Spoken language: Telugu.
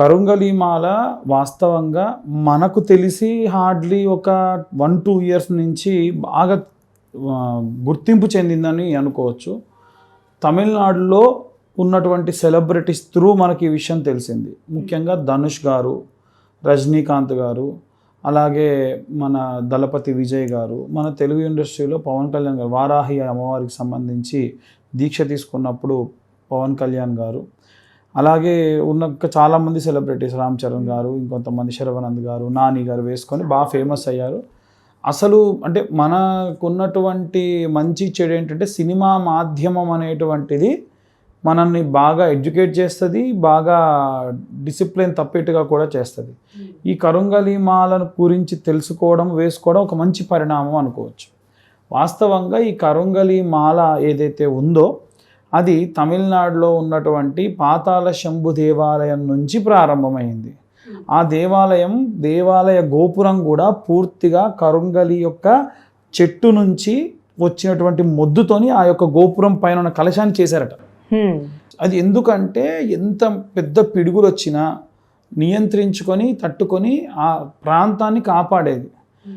కరుంగలీమాల వాస్తవంగా మనకు తెలిసి హార్డ్లీ ఒక వన్ టూ ఇయర్స్ నుంచి బాగా గుర్తింపు చెందిందని అనుకోవచ్చు. తమిళనాడులో ఉన్నటువంటి సెలబ్రిటీస్ త్రూ మనకి ఈ విషయం తెలిసింది. ముఖ్యంగా ధనుష్ గారు రజనీకాంత్ గారు అలాగే మన దళపతి విజయ్ గారు మన తెలుగు ఇండస్ట్రీలో పవన్ కళ్యాణ్ గారు వారాహి అమ్మవారికి సంబంధించి దీక్ష తీసుకున్నప్పుడు పవన్ కళ్యాణ్ గారు అలాగే ఉన్న చాలామంది సెలబ్రిటీస్ రామ్ చరణ్ గారు ఇంకొంతమంది శరవనంద్ గారు నాని గారు వేసుకొని బాగా ఫేమస్ అయ్యారు. అసలు అంటే మనకున్నటువంటి మంచి చెడు ఏంటంటే సినిమా మాధ్యమం అనేటువంటిది మనల్ని బాగా ఎడ్యుకేట్ చేస్తుంది బాగా డిసిప్లిన్ తప్పేట్టుగా కూడా చేస్తుంది. ఈ కరుంగలి మాలను గురించి తెలుసుకోవడం వేసుకోవడం ఒక మంచి పరిణామం అనుకోవచ్చు. వాస్తవంగా ఈ కరుంగలి మాల ఏదైతే ఉందో అది తమిళనాడులో ఉన్నటువంటి పాతాళ శంభు దేవాలయం నుంచి ప్రారంభమైంది. ఆ దేవాలయం దేవాలయ గోపురం కూడా పూర్తిగా కరుంగలి యొక్క చెట్టు నుంచి వచ్చినటువంటి మొద్దుతోని ఆ యొక్క గోపురం పైన ఉన్న కలశాన్ని చేశారట. అది ఎందుకంటే ఎంత పెద్ద పిడుగులు వచ్చినా నియంత్రించుకొని తట్టుకొని ఆ ప్రాంతాన్ని కాపాడేది.